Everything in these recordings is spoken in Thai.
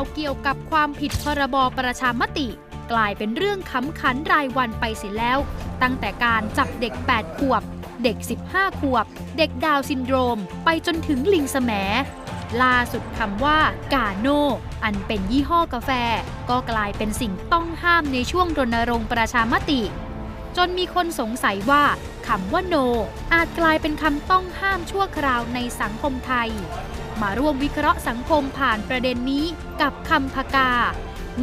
าวเกี่ยวกับความผิดพรบประชามติ กลายเป็นเรื่องขำขันรายวันไปเสียแล้ว ตั้งแต่การจับเด็ก 8 ขวบ เด็ก 15 ขวบ เด็กดาวซินโดรม ไปจนถึงลิงแสมล่าสุดคำว่ากาโนอันเป็นยี่ห้อกาแฟ ก็กลายเป็นสิ่งต้องห้ามในช่วงรณรงค์ประชามติ จนมีคนสงสัยว่าคำว่าโน อาจกลายเป็นคำต้องห้ามชั่วคราวในสังคมไทย มาร่วมวิเคราะห์สังคมผ่านประเด็นนี้กับคำพกา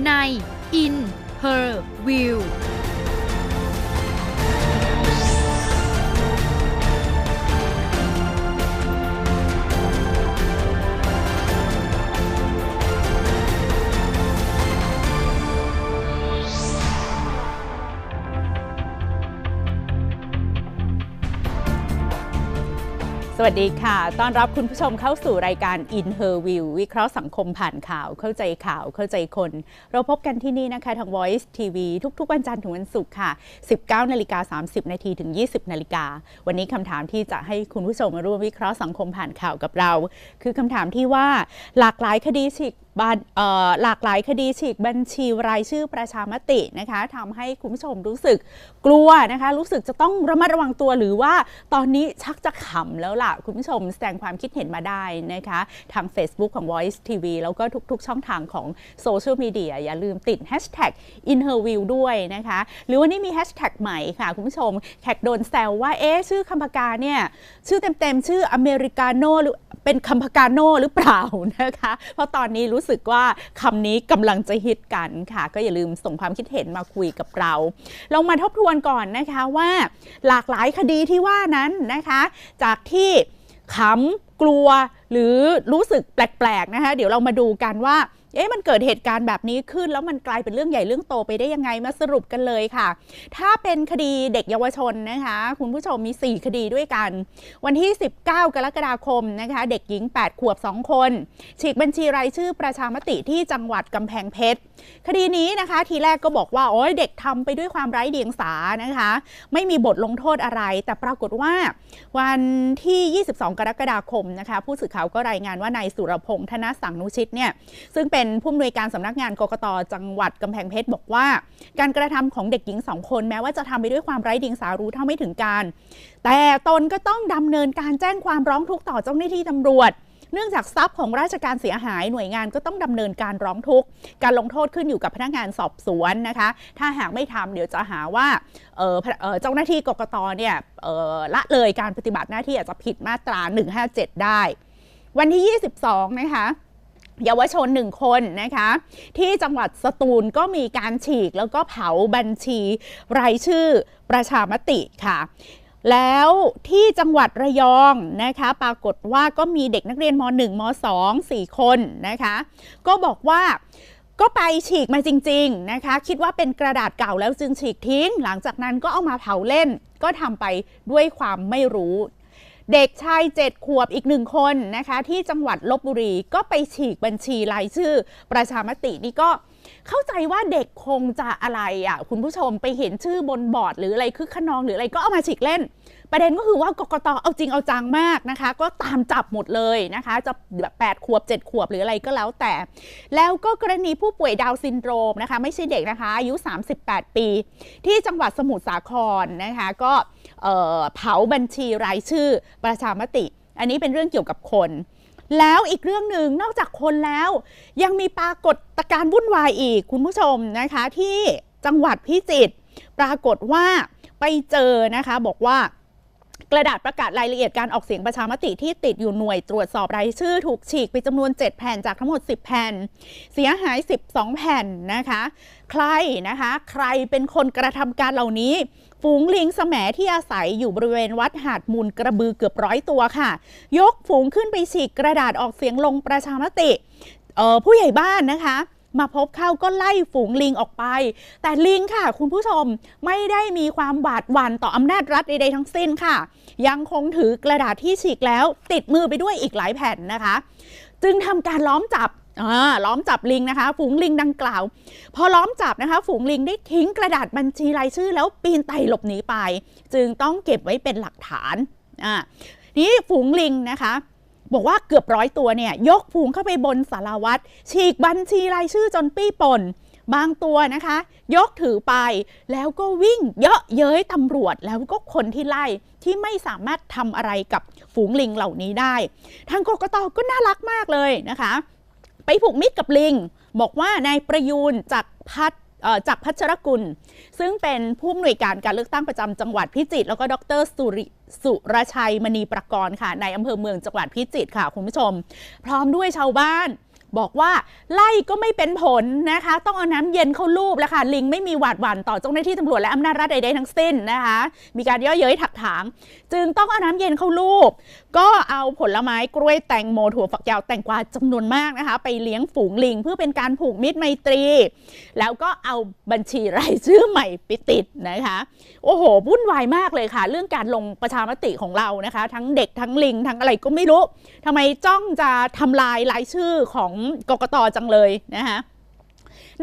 ใน in her view วัสดีค่ะ ต้อนรับคุณผู้ชมเข้าสู่รายการ In Her View วิเคราะห์สังคมผ่านข่าว เข้าใจข่าว เข้าใจคน เราพบกันที่นี่นะคะทาง Voice TV ทุกๆ วันจันทร์ถึงวันศุกร์ค่ะ 19นาฬิกา30 นาทีถึง 20นาฬิกา วันนี้คำถามที่จะให้คุณผู้ชมมาร่วมวิเคราะห์สังคมผ่านข่าวกับเรา คือคำถามที่ว่าหลากหลายคดีฉีก หลากหลายคดีฉีกบัญชีรายชื่อประชามตินะคะทำให้คุณผู้ชมรู้สึกกลัวนะคะ รู้สึกจะต้องระมัดระวังตัวหรือว่าตอนนี้ชักจะขำแล้วล่ะ คุณผู้ชมแสดงความคิดเห็นมาได้นะคะ ทาง Facebook ของ Voice TV แล้วก็ทุก ๆ ช่องทางของโซเชียลมีเดียอย่าลืมติด Hashtag InHerView ด้วยนะคะ หรือวันนี้มี Hashtag ใหม่ค่ะ คุณผู้ชมแขกโดนแซวว่า เอ๊ะชื่อคำพกาเนี่ย ชื่อเต็ม ๆ ชื่ออเมริกาโน่หรือเป็นคำพกาโน่หรือเปล่านะคะ เพราะตอนนี้รู้สึกว่าคำนี้กำลังจะฮิตกันค่ะ ก็อย่าลืมส่งความคิดเห็นมาคุยกับเราลองมาทบทวนก่อนนะคะว่าหลากหลายคดีที่ว่านั้นนะคะ จากที่ขำกลัวหรือรู้สึกแปลกๆนะคะเดี๋ยวเรามาดูกันว่า เอ๊ะมันเกิดเหตุการณ์แบบนี้ขึ้น แล้วมันกลายเป็นเรื่องใหญ่เรื่องโตไปได้ยังไงมาสรุปกันเลยค่ะ ถ้าเป็นคดีเด็กเยาวชนนะคะ คุณผู้ชมมี 4 คดีด้วยกัน วันที่ 19 กรกฎาคมนะคะ เด็กหญิง 8 ขวบ 2 คน ฉีกบัญชีรายชื่อประชามติที่จังหวัดกำแพงเพชรคดีนี้นะคะ ทีแรกก็บอกว่าโอ้ยเด็กทำไปด้วยความไร้เดียงสานะคะ ไม่มีบทลงโทษอะไร แต่ปรากฏว่าวันที่ 22 กรกฎาคมนะคะ ผู้สื่อข่าวก็รายงานว่านายสุรพงษ์ธนสังนุชิตเนี่ยซึ่งเป็นเป็นผู้อำนวยการสำนักงานกกตจังหวัดกำแพงเพชรบอกว่า การกระทำของเด็กหญิงสองคน แม้ว่าจะทำไปด้วยความไร้เดิงสารู้เท่าไม่ถึงการ แต่ตนก็ต้องดำเนินการแจ้งความร้องทุกข์ต่อเจ้าหน้าที่ตำรวจเนื่องจากทรัพย์ของราชการเสียหายหน่วยงานก็ต้องดำเนินการร้องทุกข์ การลงโทษขึ้นอยู่กับพนักงานสอบสวนนะคะ ถ้าหากไม่ทำเดี๋ยวจะหาว่าเเจ้าหน้าที่กกตเนี่ยละเลยการปฏิบัติหน้าที่อาจจะผิดมาตรา 157 ได้ วันที่ 22 นะคะ เยาวชนหนึ่งคนนะคะ ที่จังหวัดสตูลก็มีการฉีกแล้วก็เผาบัญชีรายชื่อประชามติค่ะแล้วที่จังหวัดระยองนะคะ ปรากฏว่าก็มีเด็กนักเรียนม .1 ม .2 4 คนนะคะ ก็บอกว่าก็ไปฉีกมาจริง ๆนะคะ คิดว่าเป็นกระดาษเก่าแล้วจึงฉีกทิ้ง หลังจากนั้นก็เอามาเผาเล่น ก็ทำไปด้วยความไม่รู้ เด็กชายเจ็ดขวบอีกหนึ่งคนนะคะที่จังหวัดลบบุรีก็ไปฉีกบัญชีรายชื่อ ประชามตินี่ก็เข้าใจว่าเด็กคงจะอะไรอะคุณผู้ชมไปเห็นชื่อบนบอร์ด หรืออะไรคือขนองหรืออะไรก็เอามาฉีกเล่น ประเด็นก็คือว่ากกตเอาจริงเอาจังมากนะคะ ก็ตามจับหมดเลยนะคะ จะแบบแปดขวบ 7 ขวบหรืออะไรก็แล้วแต่ แล้วก็กรณีผู้ป่วยดาวซินโดรมนะคะ ไม่ใช่เด็กนะคะอายุ 38 ปี ที่จังหวัดสมุทรสาครนะคะ ก็ เผาบัญชีรายชื่อประชามติ อันนี้เป็นเรื่องเกี่ยวกับคน แล้วอีกเรื่องหนึ่งนอกจากคนแล้ว ยังมีปรากฏการวุ่นวายอีกคุณผู้ชมนะคะที่จังหวัดพิจิตรปรากฏว่าไปเจอนะคะบอกว่า กระดาษประกาศรายละเอียดการออกเสียงประชามติที่ติดอยู่หน่วยตรวจสอบรายชื่อถูกฉีกไปจำนวน 7 แผ่นจากทั้งหมด 10 แผ่น เสียหาย 12 แผ่นนะคะ ใครนะคะ ใครเป็นคนกระทำการเหล่านี้ ฝูงลิงสมที่อาศัยอยู่บริเวณวัดหาดมูลกระบือเกือบร้อยตัวค่ะ ยกฝูงขึ้นไปฉีกกระดาษออกเสียงลงประชามติผู้ใหญ่บ้านนะคะ มาพบเข้าก็ไล่ฝูงลิงออกไป แต่ลิงค่ะ คุณผู้ชมไม่ได้มีความบาดหวั่นต่ออำนาจรัฐใดๆทั้งสิ้นค่ะ ยังคงถือกระดาษที่ฉีกแล้ว ติดมือไปด้วยอีกหลายแผ่นนะคะ จึงทำการล้อมจับล้อมจับลิงนะคะ ฝูงลิงดังกล่าว พอล้อมจับนะคะ ฝูงลิงได้ทิ้งกระดาษบัญชีรายชื่อ แล้วปีนไต่หลบหนีไป จึงต้องเก็บไว้เป็นหลักฐานอ่านี้ฝูงลิงนะคะ บอกว่าเกือบร้อยตัวเนี่ย ยกผูงเข้าไปบนสารวัตรฉีกบัญชีรายชื่อจนปี้ป่น บางตัวนะคะ ยกถือไปแล้วก็วิ่งเยอะเย้ยตำรวจแล้วก็คนที่ไล่ที่ไม่สามารถทำอะไรกับฝูงลิงเหล่านี้ได้ทางกกตก็น่ารักมากเลยนะคะ ไปผูกมิตรกับลิง บอกว่านายประยูนจากพัฒเอ่อ จากพัชรกุล ซึ่งเป็นผู้อำนวยการการเลือกตั้งประจำจังหวัดพิจิตรแล้วก็ดรสุริสุรชัยมณีประกรณ์ค่ะในอำเภอเมืองจังหวัดพิจิตรค่ะคุณผู้ชม พร้อมด้วยชาวบ้าน บอกว่าไล่ก็ไม่เป็นผลนะคะ ต้องเอาน้ำเย็นเข้าลูบแล้วค่ะ ลิงไม่มีหวาดหวั่นต่อเจ้าหน้าที่ตำรวจและอำนาจรัฐใดๆทั้งสิ้นนะคะ มีการย่อเย้ยถักถาง จึงต้องเอาน้ำเย็นเข้าลูบ ก็เอาผลไม้กล้วยแตงโมถั่วฝักยาวแตงกวาจำนวนมากนะคะ ไปเลี้ยงฝูงลิงเพื่อเป็นการผูกมิตรไมตรี แล้วก็เอาบัญชีรายชื่อใหม่ไปติดนะคะ โอ้โหวุ่นวายมากเลยค่ะ เรื่องการลงประชามติของเรานะคะ ทั้งเด็กทั้งลิง ทั้งอะไรก็ไม่รู้ทำไมจ้องจะทำลายรายชื่อของกกตจังเลยนะคะ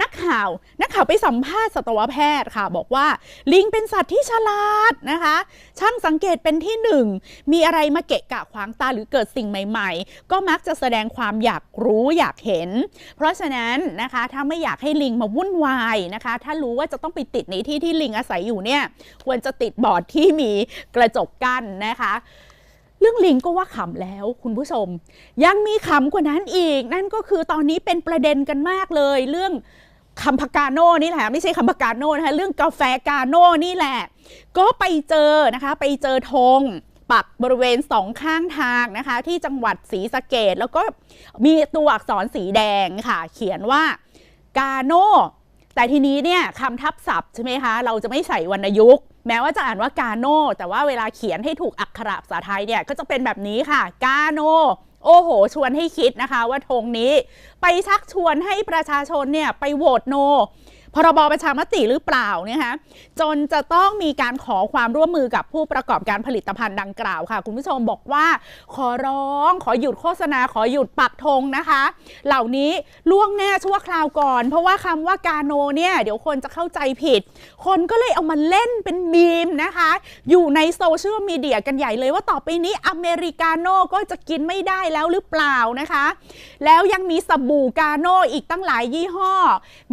นักข่าวนักข่าวไปสัมภาษณ์สัตวแพทย์ค่ะ บอกว่าลิงเป็นสัตว์ที่ฉลาดนะคะ ช่างสังเกตเป็นที่หนึ่งมีอะไรมาเกะกะขวางตาหรือเกิดสิ่งใหม่ ๆ ก็มักจะแสดงความอยากรู้อยากเห็น เพราะฉะนั้นนะคะถ้าไม่อยากให้ลิงมาวุ่นวายนะคะ ถ้ารู้ว่าจะต้องไปติดในที่ที่ลิงอาศัยอยู่เนี่ยควรจะติดบอร์ดที่มีกระจกกั้นนะคะ รื่องลิงก็ว่าขำแล้วคุณผู้ชม ยังมีขำกว่านั้นอีก นั่นก็คือตอนนี้เป็นประเด็นกันมากเลย เรื่องคัมพากาโน่นี่แหละ ไม่ใช่คัมพากาโน่นะคะเรื่องกาแฟกาโน่นี่แหละ ก็ไปเจอนะคะ ไปเจอธงปักบริเวณสองข้างทางนะคะ ที่จังหวัดศรีสะเกดแล้วก็มีตัวอักษรสีแดงค่ะ เขียนว่ากาโน่แต่ทีนี้เนี่ยคำทับศัพท์ใช่ไหมคะ เราจะไม่ใส่วรรณยุกต์ แม้ว่าจะอ่านว่ากาโน่แต่ว่าเวลาเขียนให้ถูกอักขระภาษาไทยเนี่ยก็จะเป็นแบบนี้ค่ะ กาโนโอ้โห ชวนให้คิดนะคะว่าธงนี้ ไปชักชวนให้ประชาชนเนี่ยไปโหวตโน พรบประชามติหรือเปล่าเนี่ยคะจนจะต้องมีการขอความร่วมมือกับผู้ประกอบการผลิตภัณฑ์ดังกล่าวค่ะ คุณผู้ชมบอกว่า ขอร้องขอหยุดโฆษณาขอหยุดปักธงนะคะ เหล่านี้ล่วงหน้าชั่วคราวก่อน เพราะว่าคำว่ากาโนเนี่ยเดี๋ยวคนจะเข้าใจผิด คนก็เลยเอามาเล่นเป็นมีมนะคะ อยู่ในโซเชียลมีเดียกันใหญ่เลยว่าต่อไปนี้อเมริกาโน่ก็จะกินไม่ได้แล้วหรือเปล่านะคะ แล้วยังมีสบู่กาโน่อีกตั้งหลายยี่ห้อ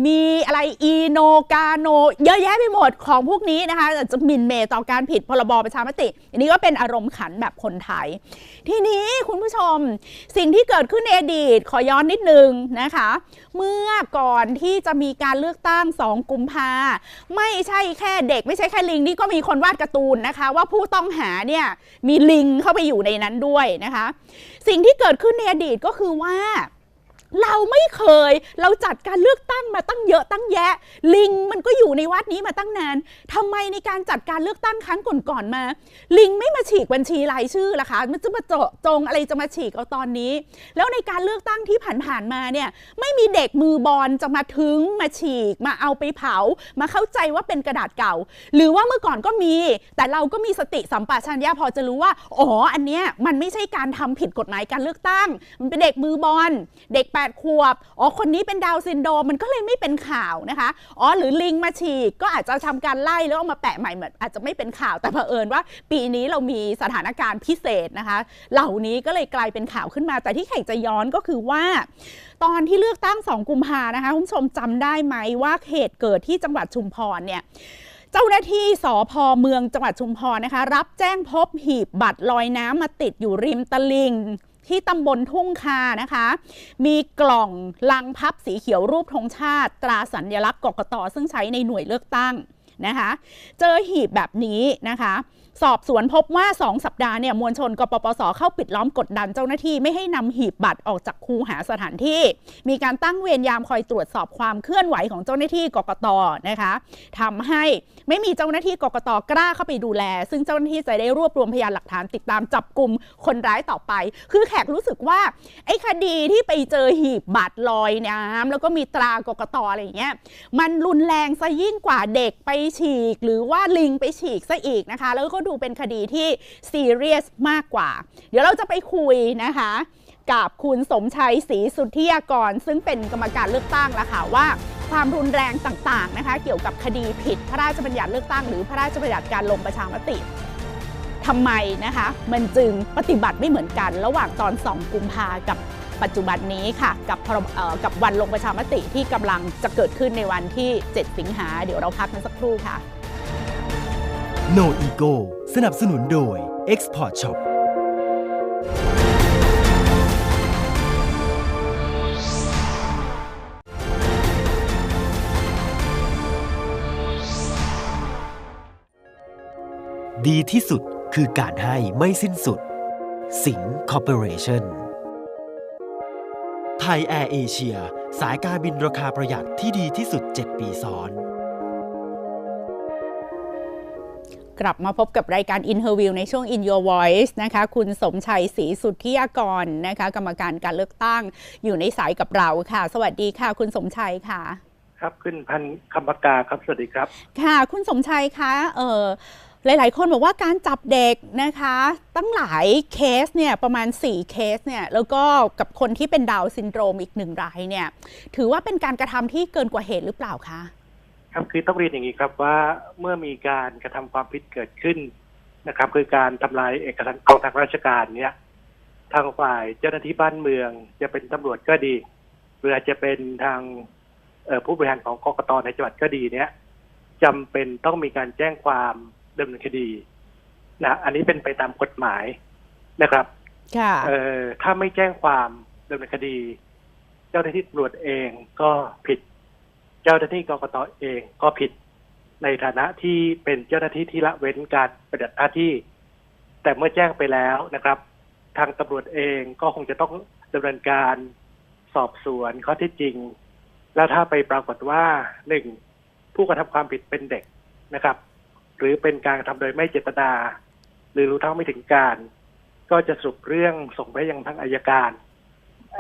มีอะไรอีโนกาโน เยอะแยะไปหมดของพวกนี้นะคะอาจจะมินเมย์ต่อการผิดพรบประชามติ อันนี้ก็เป็นอารมณ์ขันแบบคนไทย ทีนี้คุณผู้ชมสิ่งที่เกิดขึ้นในอดีตขอย้อนนิดนึงนะคะ เมื่อก่อนที่จะมีการเลือกตั้ง 2 กุมภาไม่ใช่แค่เด็ก ไม่ใช่แค่ลิงนี่ก็มีคนวาดการ์ตูนนะคะ ว่าผู้ต้องหาเนี่ยมีลิงเข้าไปอยู่ในนั้นด้วยนะคะ สิ่งที่เกิดขึ้นในอดีตก็คือว่า เราไม่เคย เราจัดการเลือกตั้งมาตั้งเยอะตั้งแยะ ลิงมันก็อยู่ในวัดนี้มาตั้งนานทำไมในการจัดการเลือกตั้งครั้งก่อนๆมา ลิงไม่มาฉีกบัญชีรายชื่อล่ะคะ มันจะมาเจาะจงอะไรจะมาฉีกเอาตอนนี้ แล้วในการเลือกตั้งที่ผ่านๆมาเนี่ย ไม่มีเด็กมือบอลจะมาถึงมาฉีก มาเอาไปเผา มาเข้าใจว่าเป็นกระดาษเก่า หรือว่าเมื่อก่อนก็มี แต่เราก็มีสติสัมปชัญญะพอจะรู้ว่าอ๋ออันเนี้ยมันไม่ใช่การทำผิดกฎหมายการเลือกตั้ง มันเป็นเด็กมือบอลเด็กป8 ขวบ อ๋อ คนนี้เป็นดาวซินโดมันก็เลยไม่เป็นข่าวนะคะ อ๋อ หรือลิงมาฉีกก็อาจจะทำการไล่แล้วเอามาแปะใหม่เหมือนอาจจะไม่เป็นข่าว แต่เผอิญว่าปีนี้เรามีสถานการณ์พิเศษนะคะ เหล่านี้ก็เลยกลายเป็นข่าวขึ้นมา แต่ที่แขกจะย้อนก็คือว่า ตอนที่เลือกตั้ง 2 กุมภานะคะคุณผู้ชมจำได้ไหมว่าเหตุเกิดที่จังหวัดชุมพรเนี่ยเจ้าหน้าที่สอพอเมืองจังหวัดชุมพรนะคะ รับแจ้งพบหีบบัตรลอยน้ำมาติดอยู่ริมตลิ่ง ที่ตำบลทุ่งคานะคะ มีกล่องลังพับสีเขียวรูปธงชาติ ตราสัญลักษณ์กกตซึ่งใช้ในหน่วยเลือกตั้งนะคะ เจอหีบแบบนี้นะคะสอบสวนพบว่า 2 สัปดาห์เนี่ยมวลชนกปปสเข้าปิดล้อมกดดันเจ้าหน้าที่ไม่ให้นำหีบบัตรออกจากคูหาสถานที่ มีการตั้งเวรยามคอยตรวจสอบความเคลื่อนไหวของเจ้าหน้าที่กกตนะคะทำให้ไม่มีเจ้าหน้าที่กกตกล้าเข้าไปดูแล ซึ่งเจ้าหน้าที่จะได้รวบรวมพยานหลักฐานติดตามจับกลุ่มคนร้ายต่อไป คือแขกรู้สึกว่าไอ้คดีที่ไปเจอหีบบัตรลอยน้ำแล้วก็มีตรากกตอะไรอย่างเงี้ยมันรุนแรงซะยิ่งกว่าเด็กไปฉีก หรือว่าลิงไปฉีกซะอีกนะคะ แล้วก็ดูเป็นคดีที่ซีเรียสมากกว่า เดี๋ยวเราจะไปคุยนะคะกับคุณสมชัยศรีสุทธิยากร ซึ่งเป็นกรรมการเลือกตั้งล้วค่ะว่าความรุนแรงต่างๆนะคะ เกี่ยวกับคดีผิดพระราชบัญญัติเลือกตั้งหรือพระราชบัญญัติการลงประชามติทำไมนะคะ มันจึงปฏิบัติไม่เหมือนกันระหว่างตอน 2 กุมภากับปัจจุบันนี้ค่ะ กับกับวันลงประชามติที่กำลังจะเกิดขึ้นในวันที่ 7 สิงหาเดี๋ยวเราพักกันสักครู่ค่ะ No Ego สนับสนุนโดย Export Shop ดีที่สุดคือการให้ไม่สิ้นสุด สิงคอร์ปอเรชั่นไทยแอร์เอเชีย สายการบินราคาประหยัดที่ดีที่สุด 7 ปีซ้อน กลับมาพบกับรายการ Interview ในช่วง In Your Voice นะคะ คุณสมชัยศรีสุทธิยากรนะคะ กรรมการการเลือกตั้งอยู่ในสายกับเราค่ะ สวัสดีค่ะ คุณสมชัยค่ะครับขึ้นพันคำปากกาครับ สวัสดีครับ ค่ะ คุณสมชัยคะเออหลาย ๆ คนบอกว่าการจับเด็กนะคะ ตั้งหลายเคสเนี่ยประมาณ 4 เคสเนี่ยแล้วก็กับคนที่เป็นดาวน์ซินโดรมอีกหนึ่งรายเนี่ยถือว่าเป็นการกระทำที่เกินกว่าเหตุหรือเปล่าคะ ครับคือต้องเรียนอย่างนี้ครับว่าเมื่อมีการกระทำความผิดเกิดขึ้นนะครับ คือการทำลายเอกสารของทางราชการเนี่ยทางฝ่ายเจ้าหน้าที่บ้านเมือง จะเป็นตำรวจก็ดีหรืออาจจะเป็นทางเอ่อผู้บริหารของกกตในจังหวัดก็ดีเนี่ยจำเป็นต้องมีการแจ้งความดำเนินคดีนะอันนี้เป็นไปตามกฎหมายนะครับค่ะเอ่อถ้าไม่แจ้งความดำเนินคดี เจ้าหน้าที่ตำรวจเองก็ผิด เจ้าหน้าที่กรกตเองก็ผิดในฐานะที่เป็นเจ้าหน้าที่ที่ละเว้นการปฏิบัติหน้าที่ แต่เมื่อแจ้งไปแล้วนะครับ ทางตำรวจเองก็คงจะต้องดำเนินการสอบสวนข้อเท็จจริง แล้วถ้าไปปรากฏว่าหนึ่งผู้กระทำความผิดเป็นเด็กนะครับ หรือเป็นการกระทำโดยไม่เจตนา หรือรู้เท่าไม่ถึงการ ก็จะสรุปเรื่องส่งไปยังทางอายการ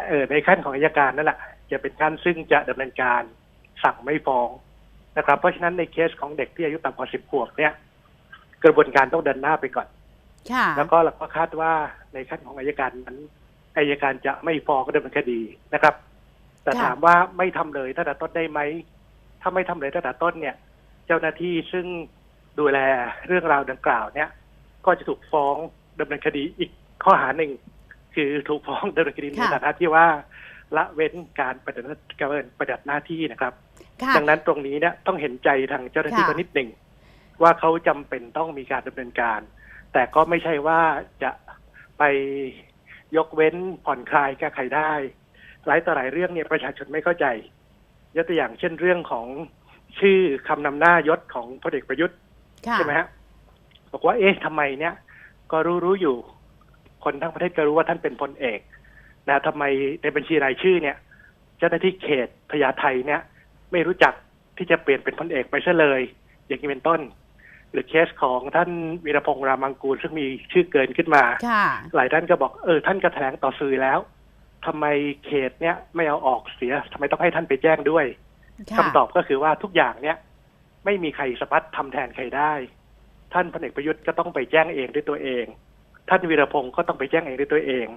เออในขั้นของอายการนั่นแหละจะเป็นขั้นซึ่งจะดำเนินการ สั่งไม่ฟ้องนะครับ เพราะฉะนั้นในเคสของเด็กที่อายุต่ำกว่าสิบขวบเนี่ย กระบวนการต้องเดินหน้าไปก่อนค่ะแล้วก็เราก็คาดว่าในขั้นของอายการนั้นอายการจะไม่ฟ้องก็ดำเนินคดีนะครับ แต่ค่ะถามว่าไม่ทำเลยตั้งแต่ต้นได้ไหมถ้าไม่ทำเลยตั้งแต่ต้นเนี่ย เจ้าหน้าที่ซึ่งดูแลเรื่องราวดังกล่าวเนี่ย ก็จะถูกฟ้องดำเนินคดีอีกข้อหาหนึ่งคือถูกฟ้องดำเนินคดีในค่ะฐานะที่ว่าละเว้นการปฏิบัติการปฏิบัติหน้าที่นะครับค่ะ ดังนั้นตรงนี้เนี่ยต้องเห็นใจทางเจ้าหน้าที่ค่ะก็นิดหนึ่งว่าเขาจำเป็นต้องมีการดำเนินการ แต่ก็ไม่ใช่ว่าจะไปยกเว้นผ่อนคลายแก้ไขได้ หลายต่อหลายเรื่องเนี่ยประชาชนไม่เข้าใจ ยกตัวอย่างเช่นเรื่องของชื่อคำนำหน้ายศของพลเอกประยุทธ์ค่ะใช่ไหมฮะบอกว่า เอ๊ะทำไมเนี่ย ก็รู้รู้อยู่ คนทั้งประเทศก็รู้ว่าท่านเป็นพลเอก นะทำไมในบัญชีรายชื่อเนี่ย เจ้าหน้าที่เขตพญาไทเนี่ย ไม่รู้จักที่จะเปลี่ยนเป็นพลเอกไปซะเลย อย่างนี้เป็นต้น หรือเคสของท่านวีรพงษ์รามังกูลซึ่งมีชื่อเกินขึ้นมาค่ะหลายท่านก็บอกเออท่านก็แถลงต่อสื่อแล้วทำไมเขตเนี่ยไม่เอาออกเสียทำไมต้องให้ท่านไปแจ้งด้วยค่ะคำตอบก็คือว่าทุกอย่างเนี่ย ไม่มีใครสามารถทำแทนใครได้ ท่านพลเอกประยุทธ์ก็ต้องไปแจ้งเองด้วยตัวเอง ท่านวีรพงศ์ก็ต้องไปแจ้งเองด้วยตัวเอง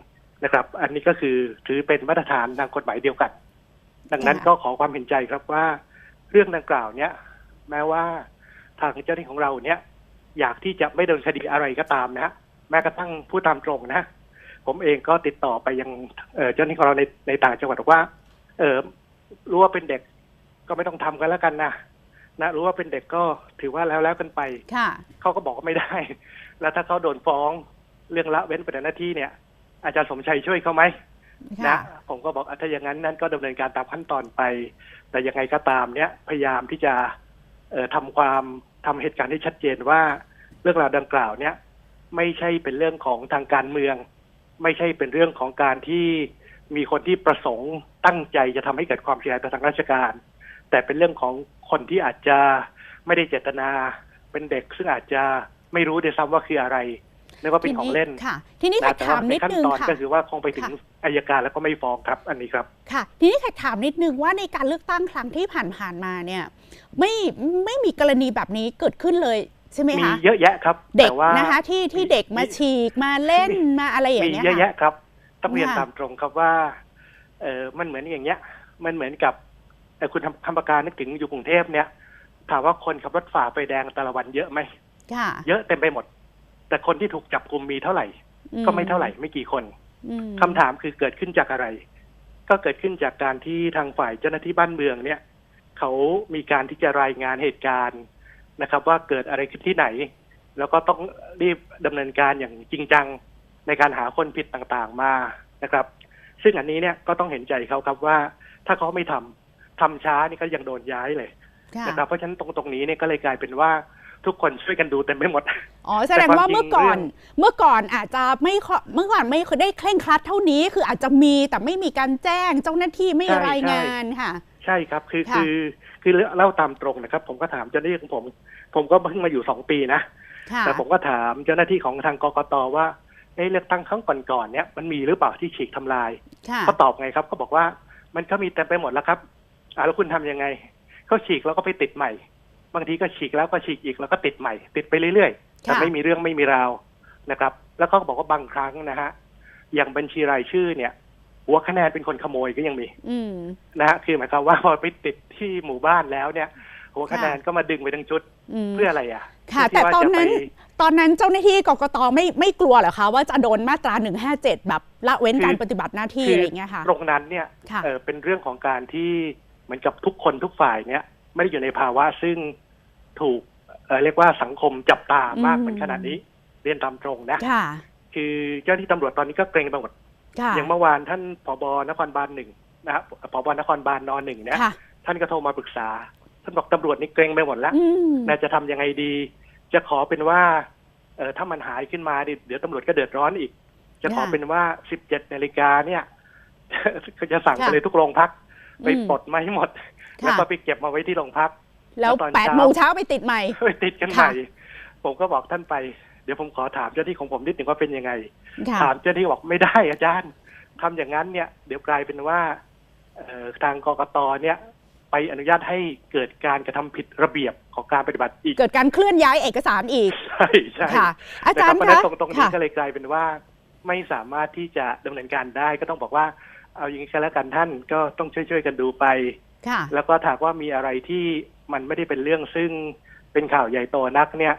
นะครับ อันนี้ก็คือถือเป็นมาตรฐานทางกฎหมายเดียวกัน ดังนั้นค่ะก็ขอความเห็นใจครับว่าเรื่องดังกล่าวเนี่ยแม้ว่าทางเจ้าหน้าที่ของเราเนี่ยอยากที่จะไม่ดำเนินคดีอะไรก็ตามนะฮะแม้กระทั่งผู้ตามตรงนะ ผมเองก็ติดต่อไปยังเอ่อเจ้าหน้าที่ของเราในในต่างจังหวัดบอกว่า เออรู้ว่าเป็นเด็กก็ไม่ต้องทำกันแล้วกันนะนะรู้ว่าเป็นเด็กก็ถือว่าแล้วแล้วกันไปค่ะเขาก็บอกว่าไม่ได้ แล้วถ้าเขาโดนฟ้องเรื่องละเว้นปฏิบัติหน้าที่เนี่ย อาจารย์สมชัยช่วยเขาไหมค่ะ นะผมก็บอกอถ้าอย่างนั้นนั่นก็ดำเนินการตามขั้นตอนไป แต่ยังไงก็ตามเนี่ยพยายามที่จะเออทำความทำเหตุการณ์ให้ชัดเจนว่าเรื่องราวดังกล่าวเนี่ยไม่ใช่เป็นเรื่องของทางการเมือง ไม่ใช่เป็นเรื่องของการที่มีคนที่ประสงค์ตั้งใจจะทำให้เกิดความเสียหายต่อทางราชการ แต่เป็นเรื่องของคนที่อาจจะไม่ได้เจตนา เป็นเด็กซึ่งอาจจะไม่รู้ด้วยซ้ำว่าคืออะไร นึกว่าเป็นของเล่นค่ะ ทีนี้นะแขกแต่ถาว่ามในนิดขั้นนึงตอนค่ะก็คือว่าคงไปถึงค่ะอายการแล้วก็ไม่ฟ้องครับ อันนี้ครับ ค่ะ ทีนี้แขกถามนิดนึงว่าในการเลือกตั้งครั้งที่ผ่านๆมาเนี่ย ไม่ไม่มีกรณีแบบนี้เกิดขึ้นเลยใช่ไหมมีคะเยอะแยะครับเด็กแต่ว่านะคะที่ที่เด็กมาฉีกมาเล่นมาอะไรอย่างมีเงี้ยเยอะค่ะแยะครับต้องเรียนค่ะตามตรงครับว่าเออมันเหมือนอย่างเงี้ย มันเหมือนกับแต่คุณทำคำประการนึกถึงอยู่กรุงเทพเนี่ยถามว่าคนขับรถฝ่าไฟแดงแต่ละวันเยอะไหมค่ะเยอะเต็มไปหมด แต่แต่คนที่ถูกจับกลุ่มมีเท่าไหร่ ก็ไม่เท่าไหร่ไม่กี่คนอืมคำถามคือเกิดขึ้นจากอะไร ก็เกิดขึ้นจากการที่ทางฝ่ายเจ้าหน้าที่บ้านเมืองเนี่ยเขามีการที่จะรายงานเหตุการณ์นะครับ ว่าเกิดอะไรขึ้นที่ไหน แล้วก็ต้องรีบดำเนินการอย่างจริงจังในการหาคนผิดต่างๆมานะครับ ซึ่งอันนี้เนี่ยก็ต้องเห็นใจเขาครับว่า ถ้าเขาไม่ทำทำช้านี่ก็ยังโดนย้ายเลยค่ะนะครับเพราะฉะนั้นตรงตรงนี้เนี่ยก็เลยกลายเป็นว่า ทุกคนช่วยกันดูเต็มไปหมด อ๋อแสดงว่าเมื่อก่อนแต่ความจริงเมื่อก่อนอาจจะไม่ค่อยเมื่อก่อนไม่ได้เคร่งครัดเท่านี้คืออาจจะมีแต่ไม่มีการแจ้งเจ้าหน้าที่ไม่ใช่รายใช่งานค่ะ ใช่ครับคือค่ะคือคือเล่าตามตรงนะครับ ผมก็ถามเจ้าหน้าที่ของผม ผมก็เพิ่งมาอยู่สองปีนะค่ะแต่ผมก็ถามเจ้าหน้าที่ของทางกกตว่าเอ้เลือกตั้งครั้งก่อนๆเนี่ยมันมีหรือเปล่าที่ฉีกทำลายค่ะเขาตอบไงครับเขาบอกว่ามันก็มีเต็มไปหมดแล้วครับอ่าแล้วคุณทำยังไงเขาฉีกแล้วก็ไปติดใหม่ บางทีก็ฉีกแล้วก็ฉีกอีกแล้วก็ติดใหม่ ติดไปเรื่อยๆแต่ค่ะไม่มีเรื่องไม่มีราวนะครับ แล้วเขาก็บอกว่าบางครั้งนะฮะอย่างบัญชีรายชื่อเนี่ย หัวคะแนนเป็นคนขโมยก็ยังมีอืมนะฮะคือหมายความว่าพอไปติดที่หมู่บ้านแล้วเนี่ย หัวคะแนนก็มาดึงไปทั้งชุดอืมเพื่ออะไรอะ ค่ะเพื่แต่ว่าตอนจะไปนั้น ตอนนั้นเจ้าหน้าที่กกตไม่ไม่กลัวเหรอคะว่าจะโดนมาตรา157แบบละเว้นการปฏิบัติหน้าที่คืออะไรอย่างเงี้ยค่ะตรงนั้นเนี่ยค่ะเออเป็นเรื่องของการที่เหมือนกับทุกคนทุกฝ่ายเนี่ยไม่ได้อยู่ในภาวะซึ่ง ถูกเอ่อเรียกว่าสังคมจับตามากอืมเหมือนขนาดนี้ เรียนตามตรงนะค่ะคือเจ้าหน้าที่ตำรวจตอนนี้ก็เกรงไปหมดค่ะอย่างเมื่อวานท่านผบนครบาลหนึ่งนะครับผบนครบาลนหนึ่งเนี่ยค่ะท่านก็โทรมาปรึกษา ท่านบอกตำรวจนี่เกรงไปหมดแล้วอืมน่าจะทำยังไงดี จะขอเป็นว่าเออถ้ามันหายขึ้นมาดิเดี๋ยวตำรวจก็เดือดร้อนอีก จะขอค่ะเป็นว่า17นาฬิกาเนี่ยก็จะสั่งไปค่ะเลยทุกโรงพัก ไปอืมปลดมาให้หมด แล้วค่ะก็ไปเก็บมาไว้ที่โรงพัก แล้วแล้วตอนแปดเช้าโมงเช้าไปติดใหม่ไปติดกันใหค่ะม่ผมก็บอกท่านไปเดี๋ยวผมขอถามเจ้าหน้าที่ของผมนิดหนึ่งว่าเป็นยังไงค่ะถามเจ้าหน้าที่บอกไม่ได้อาจารย์ทำอย่างนั้นเนี่ย เดี๋ยวกลายเป็นว่าเอ่อทางกกตเนี่ยไปอนุญาตให้เกิดการกระทำผิดระเบียบของการปฏิบัติอีก เกิดการเคลื่อนย้ายเอกสารอีก ใช่ใช่ค่ะ อาจารย์นะคบเพราะฉะนั้คะนตรงตรงนี้ค่ะก็เลยกลายเป็นว่าไม่สามารถที่จะดำเนินการได้ก็ต้องบอกว่าเอาอย่างนี้ก็แล้วกันท่านก็ต้องช่วยๆกันดูไปค่ะแล้วก็ถากว่ามีอะไรที่ มันไม่ได้เป็นเรื่องซึ่งเป็นข่าวใหญ่โตนักเนี่ย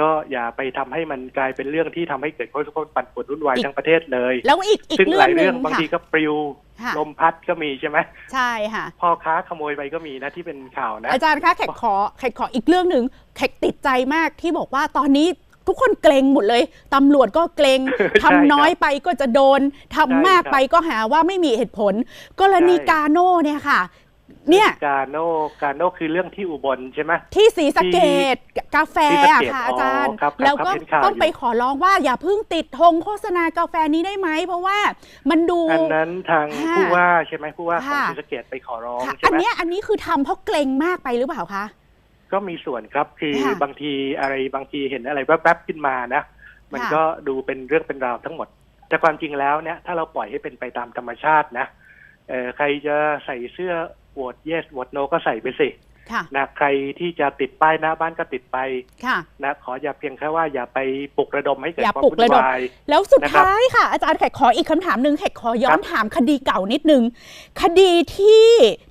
ก็อย่าไปทำให้มันกลายเป็นเรื่องที่ทำให้เกิดความปั่นป่วนวุ่นวายอีกทั้งประเทศเลย แล้วอีกอีกซึ่งเรื่หองลายหเรื่นึ่องงบางค่ะทีก็ปลิวค่ะลมพัดก็มีใช่ไหมใช่ค่ะพ่อค้าขโมยไปก็มีนะที่เป็นข่าวนะ อาจารย์คะแขกขอแขกขออีกเรื่องหนึ่งแขกติดใจมากที่บอกว่าตอนนี้ทุกคนเกรงหมดเลย ตำรวจก็เกรงใช่ทำน้อยไปก็จะโดน ทำใช่มากครับไปก็หาว่าไม่มีเหตุผล กรณีใช่กาโน่เนี่ยค่ะ เนี่ยกาโน่กาโน่คือเรื่องที่อุบลใช่ไหมที่สีสะเกดกาแฟศรีสะอะเกษค่ะอ๋ออาจารย์ครับครับแล้วก็ครับเห็นข่าวต้องอยู่ไปขอร้องว่าอย่าเพิ่งติดธงโฆษณากาแฟนี้ได้ไหม เพราะว่ามันดูอันนั้นทางค่ะผู้ว่าใช่ไหมผู้ว่าของค่ะศรีสะเกดไปขอร้องค่ะใช่อันไหมเนี้ยอันนี้คือทำเพราะเกรงมากไปหรือเปล่าคะก็มีส่วนครับคือค่ะบางทีอะไรบางทีเห็นอะไรแวบๆขึ้นมานะ มันค่ะก็ดูเป็นเรื่องเป็นราวทั้งหมด แต่ความจริงแล้วเนี่ยถ้าเราปล่อยให้เป็นไปตามธรรมชาตินะเออใครจะใส่เสื้อ โหวต yes โหวต no ก็ใส่ไปสิค่ะนะใครที่จะติดป้ายหน้าบ้านก็ติดไปค่ะนะขออย่าเพียงแค่ว่าอย่าไปปลุกระดมให้เกิดอย่าความปลุกวุ่นระดมวายแล้วสุดนะครับท้ายค่ะ อาจารย์แขกขออีกคำถามหนึ่งแขกขอย้อนครับถามคดีเก่านิดนึง คดีที่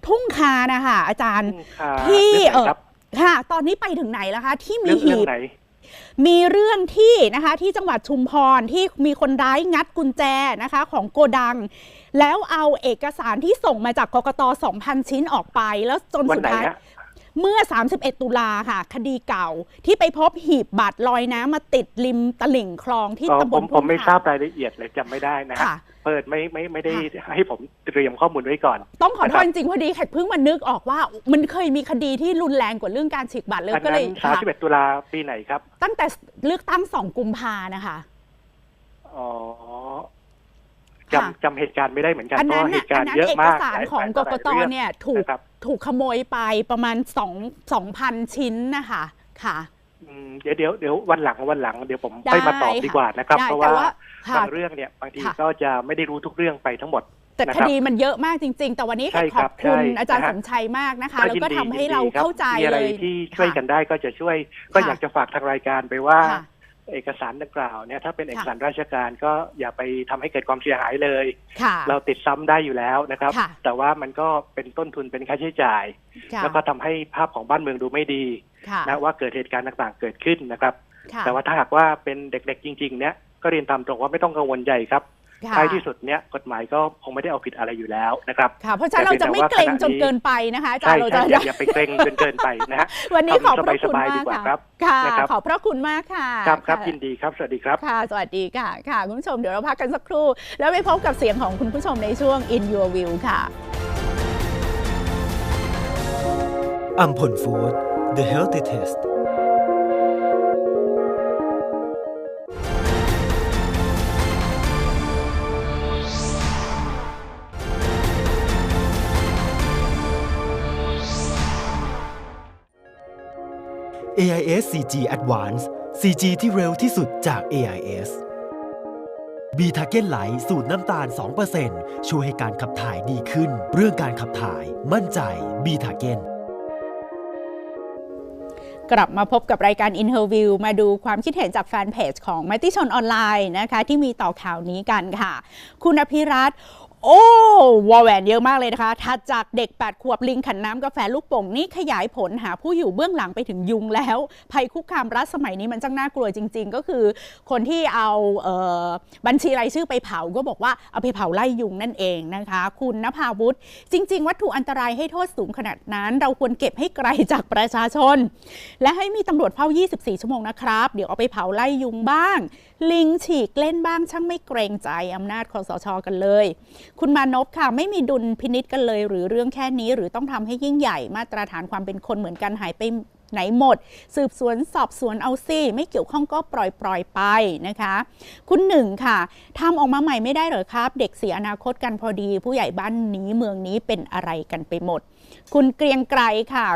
ทุ่งคานะคะอาจารย์ค่ะที่เรื่องไหนครับค่ะ ตอนนี้ไปถึงไหนแล้วคะ ที่มีเรื่องเรื่หีองบไหนมีเรื่องที่นะคะที่จังหวัดชุมพรที่มีคนร้ายงัดกุญแจนะคะ ของโกดัง แล้วเอาเอกสารที่ส่งมาจากกกต2,000 ชิ้นออกไป แล้วจนวันสุดไหนท้ายฮะเมื่อ 31 ตุลาค่ะ คดีเก่าที่ไปพบหีบบัตรลอยน้ำมาติดริมตลิ่งคลองที่อ๋อตำบผลมทุ่งผมไม่คทราบรายละเอียดเลยจำไม่ได้นะฮะค่ะเปิดไม่ไม่ไม่ได้ค่ะให้ผมเตรียมข้อมูลไว้ก่อน ต้องขอโทนะครัษบจริงๆพอดีแขกเพิ่งมานึกออกว่า มันเคยมีคดีที่รุนแรงกว่าเรื่องการฉีกบัตรเลยอันก็เลนั้ยนสามค่ะสิบเอ็ดตุลาปีไหนครับ ตั้งแต่เลือกตั้งสองกุมภานะคะอ๋อค่ะ จำจำเหตุการณ์ไม่ได้เหมือนกันอันเพนั้ราะนเหน่ะตุอักานรณ์นั้นเยอะเอกมากสารหลายของหลายกกตหลายเนี่ยถูกนะครับถูกขโมยไปประมาณสองสองพันชิ้นนะคะค่ะอืมเดี๋ยวเดี๋ยวเดี๋ยววันหลังวันหลังเดี๋ยวผมได้ค่อยมาตอบดีกว่านะครับได้เพราะแต่ว่าว่าค่ะบางเรื่องเนี่ยบางทีค่ะก็จะไม่ได้รู้ทุกเรื่องไปทั้งหมดแต่นะคครับดีมันเยอะมากจริง ๆ แต่วันนี้แขใช่กขครัอบบคุณใช่อาจารย์นะฮะสมชัยมากนะคะ แล้วก็ยินดีทำให้ยินดีเราคบเข้าใจมีอะไรเลยที่ช่วยกันได้ก็จะช่วย ก็ค่ะอยากจะฝากทางรายการไปว่าค่ะ เอกสารดังกล่าวเนี่ยถ้าเป็นเอกค่ะสารราชการก็อย่าไปทำให้เกิดความเสียหายเลยค่ะเราติดซ้ำได้อยู่แล้วนะครับค่ะแต่ว่ามันก็เป็นต้นทุนเป็นค่าใช้จ่ายค่ะแล้วก็ทำให้ภาพของบ้านเมืองดูไม่ดีค่ะนะว่าเกิดเหตุการณ์ต่างๆ เกิดขึ้นนะครับค่ะแต่ว่าถ้าหากว่าเป็นเด็กๆจริง ๆ เนี่ยก็เรียนตามตรงว่าไม่ต้องกังวลใหญ่ครับค่ะ ท้ายที่สุดเนี่ยกฎหมายก็คงไม่ได้เอาผิดอะไรอยู่แล้วนะครับค่ะเพราะฉะนั้นเราจะไม่เกรงจนเกินไปนะคะอาจาใช่รย์เราใช่จะอย่าอย่าไปเกรงจนเกินไปนะฮะวันนี้ขอบพระคุณทำสบายๆดีมากกว่าค่ะครับค่ะนะครับขอบพระคุณมากค่ะครับครับะยินดีครับ สวัสดีครับค่ะ สวัสดีค่ะค่ะคุณผู้ชมเดี๋ยวเราพักกันสักครู่ แล้วไปพบกับเสียงของคุณผู้ชมในช่วง In Your View ค่ะอัมพลฟู้ด The Healthy Test AIS 4G Advance 4G ที่เร็วที่สุดจาก AIS บีทาเก้นไลสูตรน้ำตาล 2%ช่วยให้การขับถ่ายดีขึ้น เรื่องการขับถ่ายมั่นใจบีทาเก้นกลับมาพบกับรายการ Interview มาดูความคิดเห็นจากแฟนเพจของมติชนออนไลน์นะคะที่มีต่อข่าวนี้กันค่ะ คุณอภิรัต โอ้วอแหวนเยอะมากเลยนะคะถัดจากเด็ก 8 ขวบลิงขันน้ำกาแฟลูกโป่งนี่ขยายผลหาผู้อยู่เบื้องหลังไปถึงยุงแล้ว ภัยคุกคามรัฐสมัยนี้มันจังน่ากลัวจริง ๆ ก็คือ คนที่เอาเออบัญชีรายชื่อไปเผาก็บอกว่าเอาไปเผาไล่ยุงนั่นเองนะคะ คุณนภาวุฒิจริง ๆ วัตถุอันตรายให้โทษสูงขนาดนั้น เราควรเก็บให้ไกลจากประชาชน และให้มีตำรวจเฝ้า 24 ชั่วโมงนะครับ เดี๋ยวเอาไปเผาไล่ยุงบ้าง ลิงฉีกเล่นบ้างช่างไม่เกรงใจอำนาจคอสชกันเลย คุณมานพค่ะ ไม่มีดุลพินิษกันเลย หรือเรื่องแค่นี้หรือต้องทำให้ยิ่งใหญ่มาตรฐานความเป็นคนเหมือนกันหายไปไหนหมด สืบสวนสอบสวนเอาสิไม่เกี่ยวข้องก็ปล่อยปล่อยไปนะคะ คุณหนึ่งค่ะทำออกมาใหม่ไม่ได้เหรอครับ เด็กเสียอนาคตกันพอดี ผู้ใหญ่บ้านนี้เมืองนี้เป็นอะไรกันไปหมด คุณเกรียงไกรค่ะ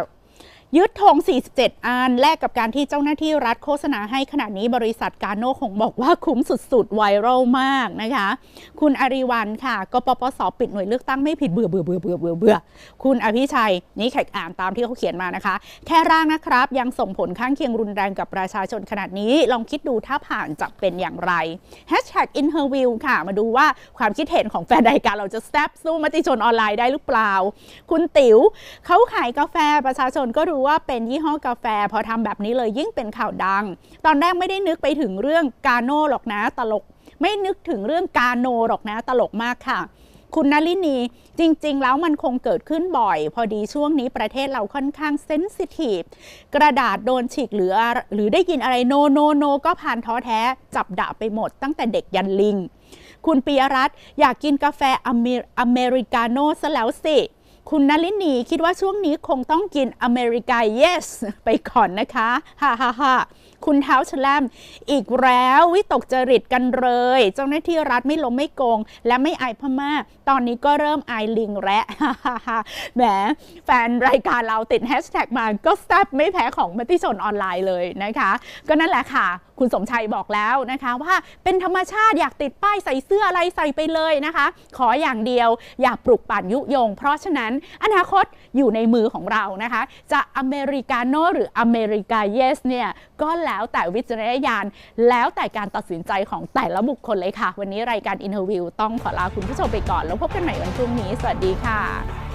ยึดธง 47 อัน แลกกับการที่เจ้าหน้าที่รัฐโฆษณาให้ขณะนี้บริษัทการโน่คงบอกว่าคุ้มสุดๆ ไวรัลมากนะคะ คุณอาริวันค่ะกปปสปิดหน่วยเลือกตั้งไม่ผิดเบื่อเบื่อเบื่อเบื่อเบื่อเบื่อคุณอภิชัย นี่แขกอ่านตามที่เขาเขียนมานะคะ แค่ร่างนะครับ ยังส่งผลข้างเคียงรุนแรงกับประชาชนขนาดนี้ ลองคิดดูถ้าผ่านจะเป็นอย่างไร Hashtag in her view ค่ะ มาดูว่าความคิดเห็นของแฟนรายการเราจะแซบสู้มติชนออนไลน์ได้หรือเปล่า คุณติ๋วเขาขายกาแฟประชาชนก็ดูรู้ว่าเป็นยี่ห้อกาแฟ พอทำแบบนี้เลยยิ่งเป็นข่าวดัง ตอนแรกไม่ได้นึกไปถึงเรื่องกาโน่หรอกนะตลก ไม่นึกถึงเรื่องกาโนหรอกนะตลกมากค่ะคุณนลินีจริง ๆ แล้วมันคงเกิดขึ้นบ่อย พอดีช่วงนี้ประเทศเราค่อนข้างเซนซิทีฟกระดาษโดนฉีกหรือหรือได้ยินอะไรโนโนโนก็ผ่านท้อแท้ จับดะไปหมดตั้งแต่เด็กยันลิง คุณปียรัตน์อยากกินกาแฟอเมริกาโน่ซะแล้วสิ คุณนลินีคิดว่าช่วงนี้คงต้องกินอเมริกา yes ไปก่อนนะคะฮ่าฮ่าฮ่าคุณเท้าแฉลมอีกแล้ววิตกจริตกันเลย เจ้าหน้าที่รัฐไม่ล้มไม่โกง และไม่อายพม่า ตอนนี้ก็เริ่มอายลิงและฮ่าฮ่าฮ่าแหมแฟนรายการเราติดแฮชแท็กมาก็แซ่บไม่แพ้ของมติชนออนไลน์เลยนะคะ ก็นั่นแหละค่ะ คุณสมชัยบอกแล้วนะคะว่าเป็นธรรมชาติอยากติดป้ายใส่เสื้ออะไรใส่ไปเลยนะคะ ขออย่างเดียวอย่าปลุกปั่นยุยง เพราะฉะนั้นอนาคตอยู่ในมือของเรานะคะ จะอเมริกาโน่หรืออเมริกาเยสเนี่ยก็แล้วแต่วิจารณญาณแล้วแต่การตัดสินใจของแต่ละบุคคลเลยค่ะ วันนี้รายการอินเทอร์วิวต้องขอลาคุณผู้ชมไปก่อน แล้วพบกันใหม่วันพรุ่งนี้ สวัสดีค่ะ